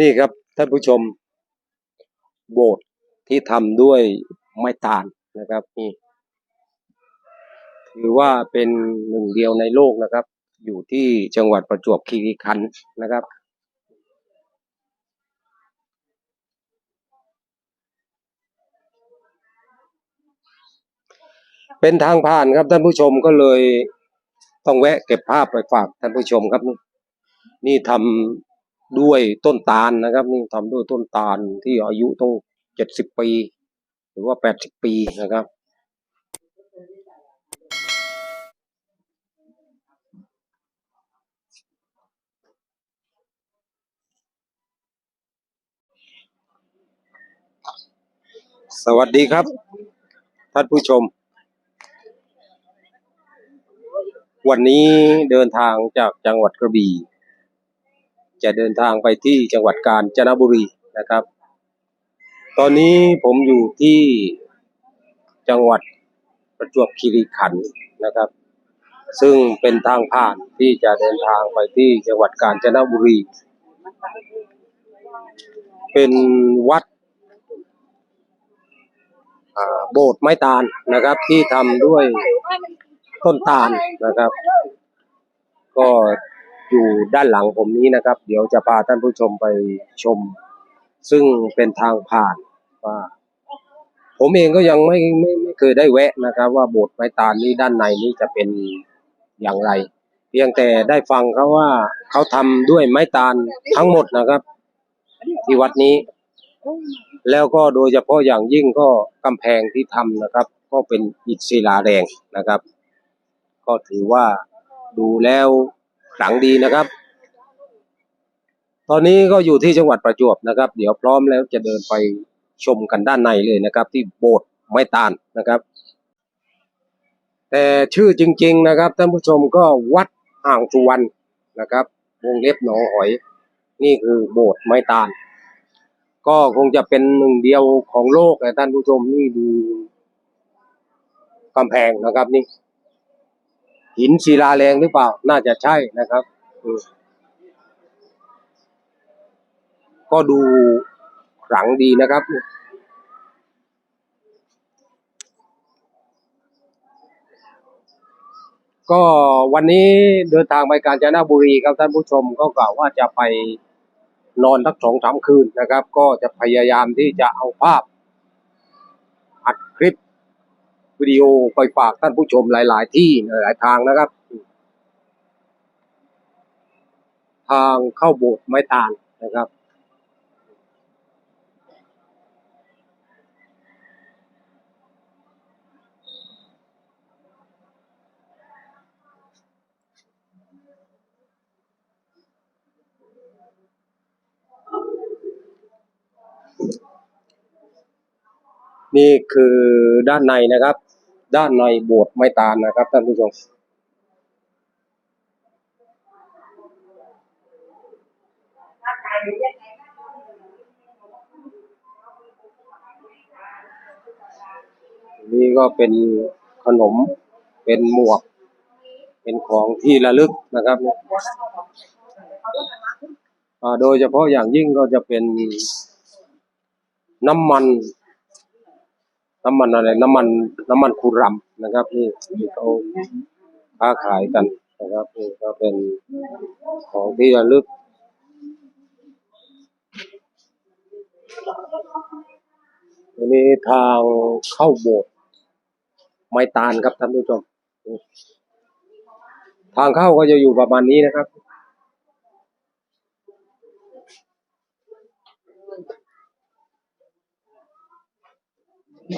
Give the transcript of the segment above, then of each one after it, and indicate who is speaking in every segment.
Speaker 1: นี่ครับท่านผู้ชมโบสถ์ที่ทำด้วยไม้ตาลนะครับนี่ถือว่าเป็นหนึ่งเดียวในโลกนะครับ อยู่ที่จังหวัดประจวบคีรีขันธ์นะครับ เป็นทางผ่านครับท่านผู้ชมก็เลยต้องแวะเก็บภาพไปฝากท่านผู้ชมครับนี่นี่ทำ ด้วยต้นตาลนะครับ นี่ทำด้วยต้นตาลที่อายุต้องเจ็ดสิบปี หรือว่าแปดสิบปีนะครับสวัสดีครับ ท่านผู้ชม วันนี้เดินทางจากจังหวัดกระบี่ จะเดินทางไปที่จังหวัดกาญจนบุรีนะครับ ตอนนี้ผมอยู่ที่จังหวัดประจวบคีรีขันธ์นะครับ ซึ่งเป็นทางผ่านที่จะเดินทางไปที่จังหวัดกาญจนบุรี เป็นวัดโบสถ์ไม้ตาลนะครับที่ทำด้วยต้นตาลนะครับ ก็ อยู่ด้านหลังผมนี้นะครับ เดี๋ยวจะพาท่านผู้ชมไปชม ซึ่งเป็นทางผ่านว่าผมเองก็ยังไม่ไม่ไม่เคยได้แวะนะครับ ว่าโบสถ์ไม้ตาลนี้ด้านในนี้จะเป็นอย่างไร เพียงแต่ได้ฟังเขาว่าเขาทำด้วยไม้ตาลทั้งหมดนะครับ ที่วัดนี้ แล้วก็โดยเฉพาะอย่างยิ่งก็กำแพงที่ทำนะครับ ก็เป็นอิฐศิลาแดงนะครับ ก็ถือว่าดูแล้ว ขลังดีนะครับ ตอนนี้ก็อยู่ที่จังหวัดประจวบนะครับ เดี๋ยวพร้อมแล้วจะเดินไปชมกันด้านในเลยนะครับ ที่โบสถ์ไม้ตาลนะครับ แต่ชื่อจริง ๆนะครับท่านผู้ชมก็วัดอ่างสุวรรณนะครับวงเล็บหนองหอย นี่คือโบสถ์ไม้ตาล ก็คงจะเป็นหนึ่งเดียวของโลกนะท่านผู้ชมนี่ดูกำแพงนะครับนี่ หินศิลาแรงหรือเปล่า น่าจะใช่นะครับก็ดูขลังดีนะครับ ก็วันนี้เดินทางไปกาญจนบุรีครับท่านผู้ชมก็กล่าวว่าจะไปนอนทักสองสามคืนนะครับ ก็จะพยายามที่จะเอาภาพอัดคลิป วิดีโอไปฝากท่านผู้ชมหลาย ๆ ที่หลายๆทางนะครับ ทางเข้าโบสถ์ไม้ตาลนะครับ นี่คือด้านในนะครับ ด้านในโบสถ์ไม้ตาลนะครับท่านผู้ชมนี่ก็เป็นขนมเป็นหมวก เป็นของที่ระลึกนะครับโดยเฉพาะอย่างยิ่งก็จะเป็นน้ำมัน น้ำมันอะไรน้ำมันน้ำมันคูรัมนะครับนี่ที่เขาค้าขายกันนะครับนี่ก็เป็นของที่ระลึกอันนี้ทางเข้าโบสถ์ไม้ตาลครับท่านผู้ชม ทางเข้าก็จะอยู่ประมาณนี้นะครับ นี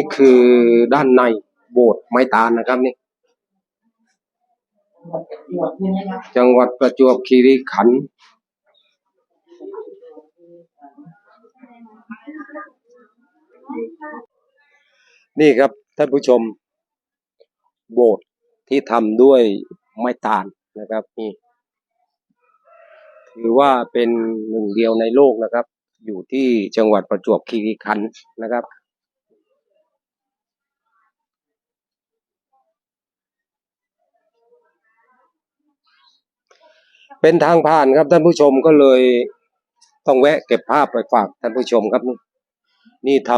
Speaker 1: ่คือด้านในโบสถ์ไม้ตาลนะครับนี่ จังหวัดประจวบคีรีขันธ์นี่ครับท่านผู้ชม โบสถ์ที่ทำด้วยไม้ตาล นะครับนี่ถือว่าเป็นหนึ่งเดียวในโลกนะครับ อยู่ที่จังหวัดประจวบคีรีขันธ์นะครับเป็นทางผ่านครับท่านผู้ชมก็เลยต้องแวะเก็บภาพไปฝากท่านผู้ชมครับนี่นี่ท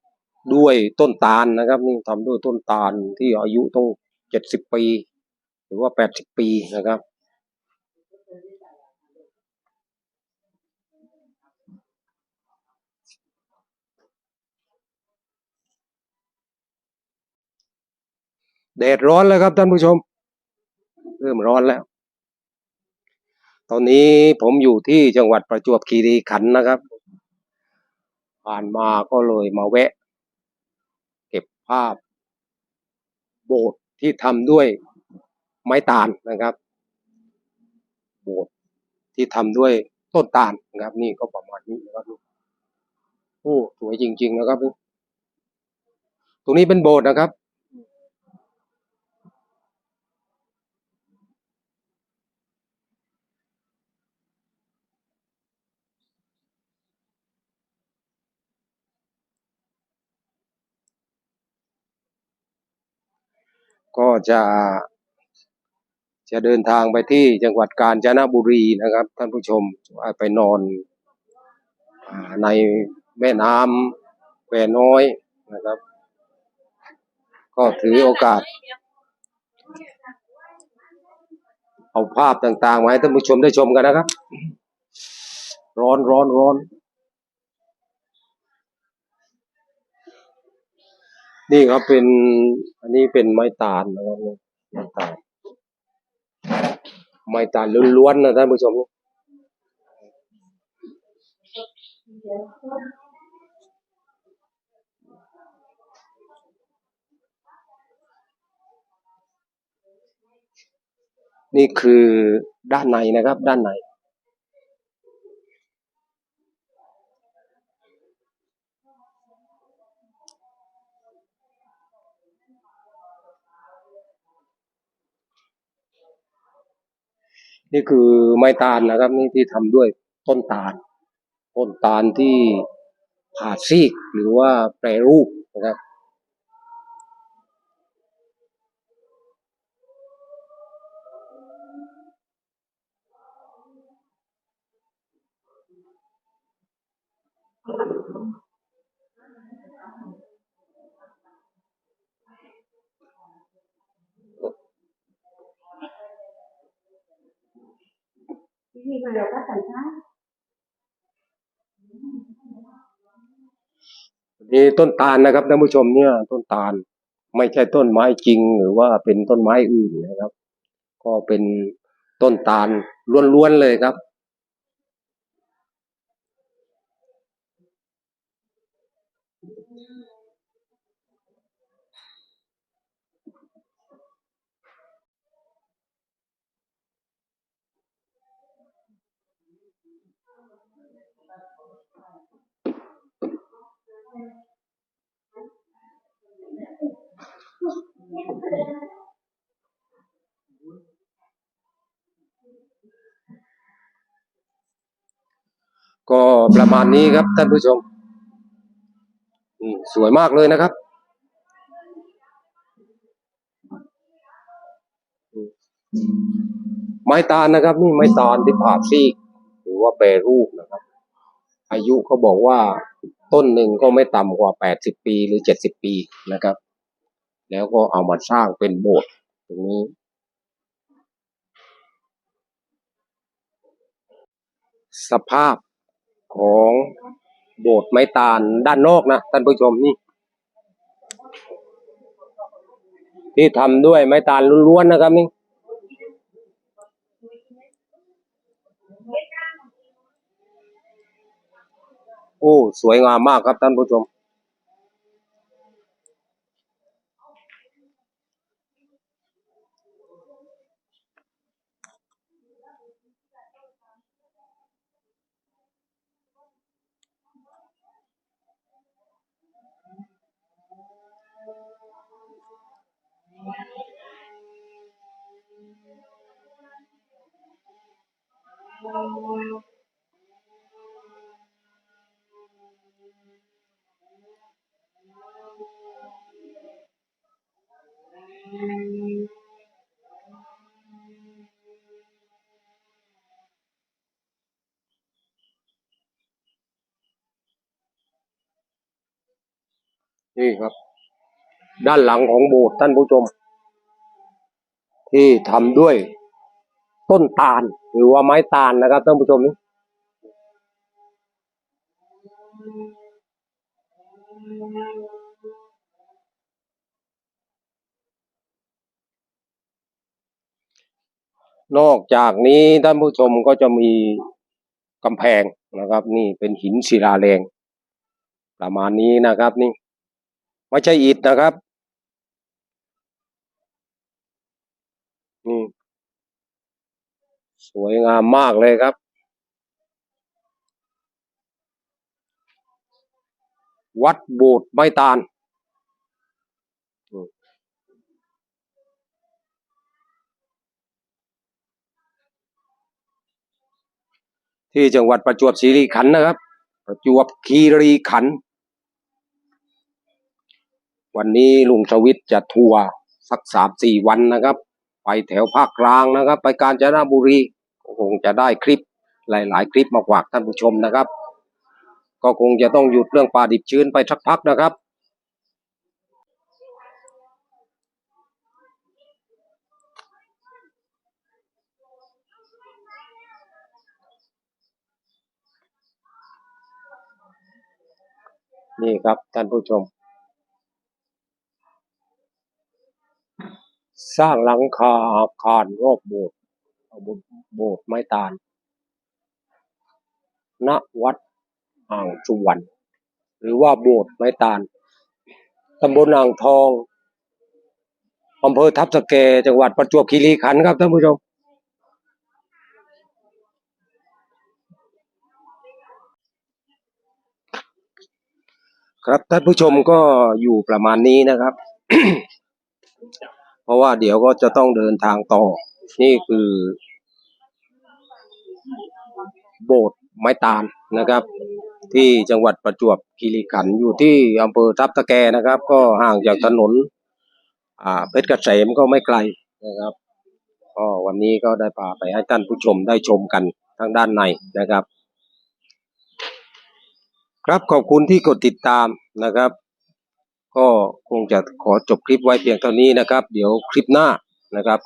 Speaker 1: ำด้วยต้นตาลนะครับ นี่ทำด้วยต้นตาลที่อายุต้องเจ็ดสิบปี รือว่าแปดสิบปีนะครับ แดดร้อนแล้วครับท่านผู้ชม เริ่มร้อนแล้ว ตอนนี้ผมอยู่ที่จังหวัดประจวบคีรีขันธ์นะครับ ผ่านมาก็เลยมาแวะ เก็บภาพ โบสถ์ที่ทำด้วย ไม้ตาลนะครับโบสถ์ที่ทำด้วยต้นตาลนะครับ นี่ก็ประมาณนี้นะครับโอ้สวยจริง ๆ นะครับ ตรงนี้เป็นโบสถ์นะครับก็จะ จะเดินทางไปที่จังหวัดกาญจนบุรีนะครับ ท่านผู้ชมไปนอนในแม่น้ำแควน้อยนะครับ ก็ถือโอกาส เอาภาพต่างๆมาให้ท่านผู้ชมได้ชมกันนะครับ ร้อนร้อนร้อนนี่ครับเป็น อันนี้เป็นไม้ตาลนะครับไม้ตาล ไม้ตาลล้วนๆนะท่านผู้ชมนี่คือด้านในนะครับ ด้านใน นี่คือไม้ตาลนะครับ นี่ที่ทำด้วยต้นตาล ต้นตาลที่ผ่าซีกหรือว่าแปรรูปนะครับ
Speaker 2: Vì mà đều các cảnh sát
Speaker 1: นี่ต้นตาลนะครับท่านผู้ชมเนี่ย ต้นตาลไม่ใช่ต้นไม้จริง หรือว่าเป็นต้นไม้อื่นนะครับ ก็เป็นต้นตาลล้วนๆเลยครับ ก็ประมาณนี้ครับท่านผู้ชมสวยมากเลยนะครับ ไม้ตาลนะครับ นี่ไม้ตาลที่ผ่าซีกหรือว่าแปรรูปนะครับ อายุเขาบอกว่าต้นหนึ่งก็ไม่ต่ำกว่าแปดสิบปีหรือเจ็ดสิบปีนะครับ แล้วก็เอามาสร้างเป็นโบสถ์ตรงนี้ สภาพของโบสถ์ไม้ตาลด้านนอกนะท่านผู้ชมนี่ ที่ทำด้วยไม้ตาลล้วนๆนะครับนี่โอ้ สวยงามมากครับท่านผู้ชม นี่ครับ ด้านหลังของโบสถ์ท่านผู้ชม ที่ทำด้วยต้นตาล หรือว่าไม้ตาลนะครับท่านผู้ชมนี่นอกจากนี้ท่านผู้ชมก็จะมีกำแพงนะครับ นี่เป็นหินศิลาแรง ประมาณนี้นะครับนี่ไม่ใช่อิฐนะครับนี่ สวยงามมากเลยครับ วัดโบสถ์ไม้ตาลที่จังหวัดประจวบคีรีขันธ์นะครับ ประจวบคีรีขันธ์วันนี้ลุงชวิตจะทัวร์สักสามสี่วันนะครับ ไปแถวภาคกลางนะครับ ไปกาญจนบุรีก็คงจะได้คลิปหลาย ๆ คลิปมาฝากท่านผู้ชมนะครับ ก็คงจะต้องหยุดเรื่องปลาดิบชื้นไปสักพักนะครับนี่ครับท่านผู้ชม สร้างหลังคาอาคารรอบโบสถ์โบสถ์ไม้ตาล ณ วัดอ่างสุวรรณ หรือว่าโบสถ์ไม้ตาล ตำบลอ่างทอง อำเภอทับสแกจังหวัดประจวบคีรีขันธ์ครับท่านผู้ชม ครับท่านผู้ชมก็อยู่ประมาณนี้นะครับ ราะว่าเดี๋ยวก็จะต้องเดินทางต่อ นี่คือ โบสถ์ไม้ตาลนะครับ ที่จังหวัดประจวบคีรีขันธ์อยู่ที่อำเภอทับตะแกนะครับ ก็ห่างจากถนน อ่าเพชรเกษมก็ไม่ไกลนะครับก็วันนี้ก็ได้พาไปให้ท่านผู้ชมได้ชมกันทางด้านในนะครับ ครับขอบคุณที่กดติดตามนะครับ ก็คงจะขอจบคลิปไว้เพียงเท่านี้นะครับ เดี๋ยวคลิปหน้านะครับ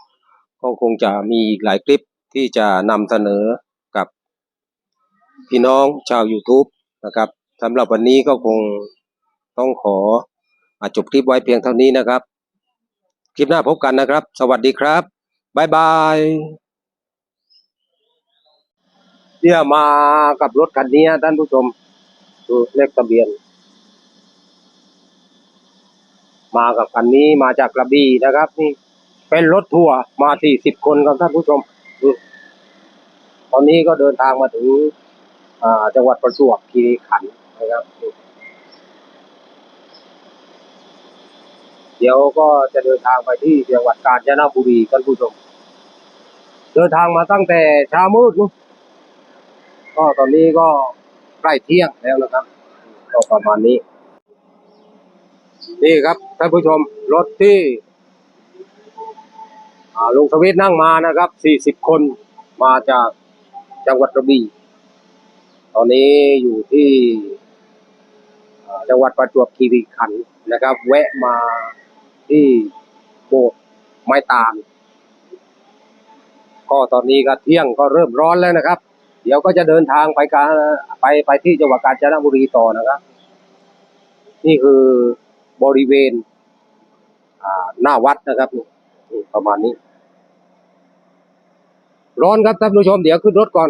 Speaker 1: ก็คงจะมีอีกหลายคลิปที่จะนำเสนอกับพี่น้องชาว YouTube นะครับสำหรับวันนี้ก็คงต้องขออจบคลิปไว้เพียงเท่านี้นะครับ คลิปหน้าพบกันนะครับ สวัสดีครับบ๊ายบายเนี่ยมากับรถคันนี้ท่านผู้ชมดูเลขทะเบียน มากับคันนี้มาจากกระบี่นะครับ นี่เป็นรถทัวร์มาสี่สิบคนครับท่านผู้ชมตอนนี้ก็เดินทางมาถึงจังหวัดประจวบคีรีขันธ์นะครับ เดี๋ยวก็จะเดินทางไปที่จังหวัดกาญจนบุรีท่านผู้ชม เดินทางมาตั้งแต่เช้ามืดนู้ก็ตอนนี้ก็ใกล้เที่ยงแล้วนะครับ ก็ประมาณนี้ นี่ครับท่านผู้ชมรถที่ลุงสวิทนั่งมานะครับสี่สิบคนมาจากจังหวัดกระบี่ ตอนนี้อยู่ที่จังหวัดประจวบคีรีขันธ์นะครับ แวะมาที่โบสถ์ไม้ตาล ก็ตอนนี้ก็เที่ยงก็เริ่มร้อนแล้วนะครับ เดี๋ยวก็จะเดินทางไปกาไปไปที่จังหวัดกาญจนบุรีต่อนะครับ นี่คือ บริเวณหน้าวัดนะครับประมาณนี้ ร้อนครับท่านผู้ชมเดี๋ยวขึ้นรถก่อน